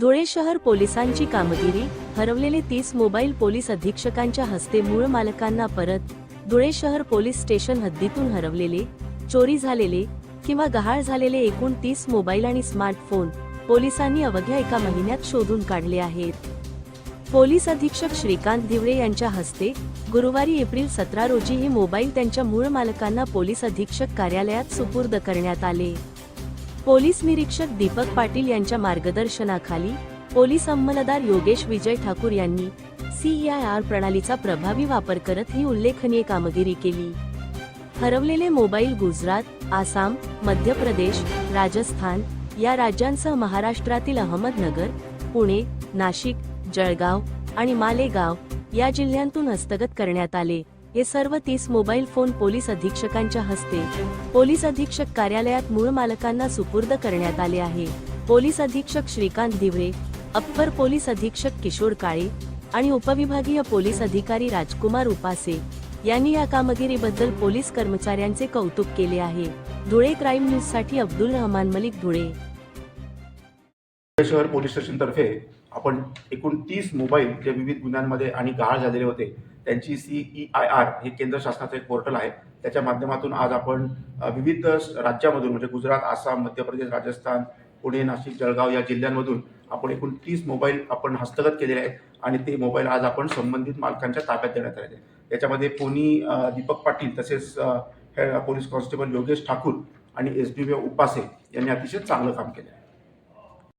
धुळे शहर पोलिसांची कामगिरी हरवलेले तीस मोबाईल पोलीस अधीक्षकांच्या हस्ते मूळ मालकांना परत धुळे शहर पोलीस स्टेशन हद्दीतून हरवलेले चोरी झालेले किंवा गहाळ झालेले एकूण तीस मोबाईल आणि स्मार्टफोन पोलिसांनी अवघ्या एका महिन्यात शोधून काढले आहेत. पोलीस अधीक्षक श्रीकांत दिवळे यांच्या हस्ते गुरुवारी एप्रिल सतरा रोजी हे मोबाईल त्यांच्या मूळ मालकांना पोलीस अधीक्षक कार्यालयात सुपूर्द करण्यात आले. पोलीस निरीक्षक दीपक पाटील यांच्या मार्गदर्शनाखाली पोलीस अंमलदार योगेश विजय ठाकूर यांनी सीईआयआर प्रणालीचा प्रभावी वापर करत ही उल्लेखनीय कामगिरी केली. हरवलेले मोबाईल गुजरात आसाम मध्य प्रदेश राजस्थान या राज्यांसह महाराष्ट्रातील अहमदनगर पुणे नाशिक जळगाव आणि मालेगाव या जिल्ह्यांतून हस्तगत करण्यात आले. हे सर्व तीस मोबाईल फोन पोलीस अधीक्षकांच्या हस्ते पोलीस अधीक्षक कार्यालयात मूळ मालकांना सुपूर्द करण्यात आले आहे. पोलीस अधीक्षक श्रीकांत दिवळे अप्पर पोलीस अधीक्षक किशोर काळे आणि उपविभागीय पोलीस अधिकारी राजकुमार उपासे यांनी या कामगिरीबद्दल पोलीस कर्मचाऱ्यांचे कौतुक केले आहे. धुळे क्राईम न्यूजसाठी अब्दुल रहमान मलिक धुळे. शहर पोलीस स्टेशनतर्फे आपण एकूण तीस मोबाईल जे विविध गुन्ह्यांमध्ये आणि गहाळ झालेले होते त्यांची सीई आय आर हे केंद्र शासनाचं एक पोर्टल आहे त्याच्या माध्यमातून आज आपण विविध राज्यामधून म्हणजे गुजरात आसाम मध्य प्रदेश राजस्थान पुणे नाशिक जळगाव या जिल्ह्यांमधून आपण एकूण तीस मोबाईल आपण हस्तगत केलेले आहेत आणि ते मोबाईल आज आपण संबंधित मालकांच्या ताब्यात देण्यात आले आहेत. याच्यामध्ये पोनी दीपक पाटील तसेच हे पोलीस कॉन्स्टेबल योगेश ठाकूर आणि एस बी उपासे यांनी अतिशय चांगलं काम केलं आहे